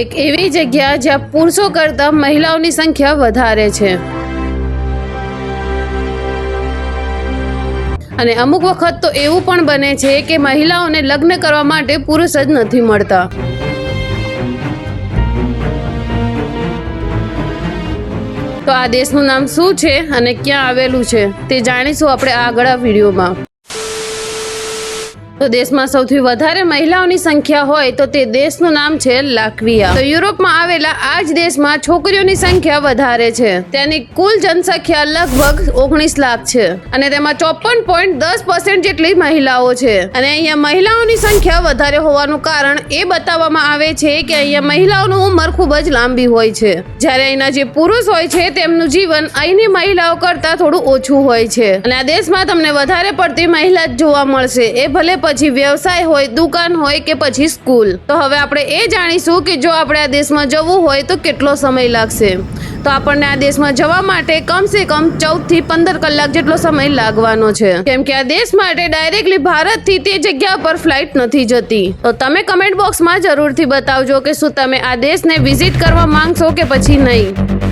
એક એવી જગ્યા જ્યાં પુરુષો કરતાં મહિલાઓની સંખ્યા વધારે છે. અને અમુક વખત તો એવું પણ બને છે કે મહિલાઓને લગ્ન કરવા માટે પુરુષ જ નથી મળતા. તો આ દેશનું નામ શું છે અને ક્યાં આવેલું છે તે જાણીશું આપણે આગળ આ વિડીયોમાં. તો દેશમાં સૌથી વધારે મહિલાઓની સંખ્યા હોય તો તે દેશનું નામ છે લાકવિયા. તો યુરોપમાં આવેલા આ જ દેશમાં છોકરીઓની સંખ્યા વધારે છે. તેની કુલ જનસંખ્યા લગભગ ઓગણીસ લાખ છે. અને તેમાં ચોપન પોઈન્ટ દસ પર્સન્ટ જેટલી મહિલાઓ છે. અને અહીંયા મહિલાઓની સંખ્યા વધારે હોવાનું કારણ એ બતાવવામાં આવે છે કે અહીંયા મહિલાઓનું ઉંમર ખૂબ જ લાંબી હોય છે. જ્યારે અહીંના જે પુરુષ હોય છે તેમનું જીવન અહીંની મહિલાઓ કરતાં થોડું ઓછું હોય છે. અને આ દેશમાં તમને વધારે પડતી મહિલા જ જોવા મળશે. એ ભલે પછી વ્યવસાય હોય, દુકાન હોય કે પછી સ્કૂલ. તો હવે આપણે એ જાણીશું કે જો આપણે આ દેશમાં જવું હોય તો કેટલો સમય લાગશે. તો આપણને આ દેશમાં જવા માટે કમસે કમ ચૌદથી પંદર કલાક જેટલો સમય લાગવાનો છે. કેમ કે આ દેશ માટે ડાયરેક્ટલી ભારતથી તે જગ્યા પર ફ્લાઇટ નથી જતી. તો તમે કમેન્ટ બોક્સમાં જરૂરથી બતાવજો કે શું તમે આ દેશને વિઝિટ કરવા માંગશો કે પછી નહીં.